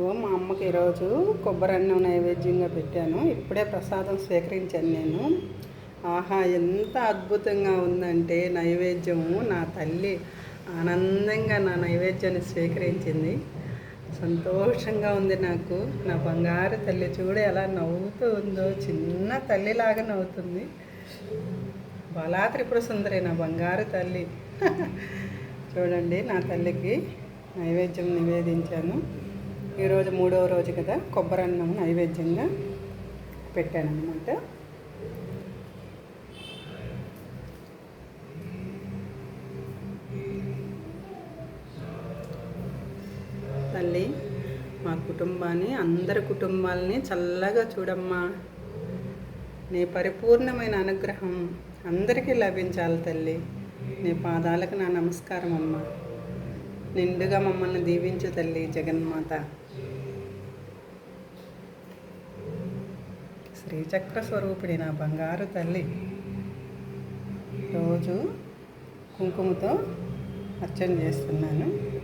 ఇగో మా అమ్మకి ఈరోజు కొబ్బరి అన్నం నైవేద్యంగా పెట్టాను. ఇప్పుడే ప్రసాదం స్వీకరించాను నేను. ఆహా ఎంత అద్భుతంగా ఉందంటే నైవేద్యము నా తల్లి ఆనందంగా నా నైవేద్యాన్ని స్వీకరించింది. సంతోషంగా ఉంది నాకు. నా బంగారు తల్లి చూడు ఎలా నవ్వుతూ ఉందో. చిన్న తల్లిలాగా నవ్వుతుంది. బలా త్రిపుర సుందరి నా బంగారు తల్లి. చూడండి నా తల్లికి నైవేద్యం నివేదించాను. ఈరోజు మూడవ రోజు కదా కొబ్బరి అన్నం నైవేద్యంగా పెట్టాను తల్లి మా కుటుంబాన్ని అందరి కుటుంబాలని చల్లగా చూడమ్మా. నీ పరిపూర్ణమైన అనుగ్రహం అందరికీ లభించాలి తల్లి. నీ పాదాలకు నా నమస్కారం అమ్మా నిండుగా మమ్మల్ని దీవించు తల్లి జగన్మాత. శ్రీచక్ర స్వరూపిణి నా బంగారు తల్లి. రోజు కుంకుమతో అర్చన చేస్తున్నాను.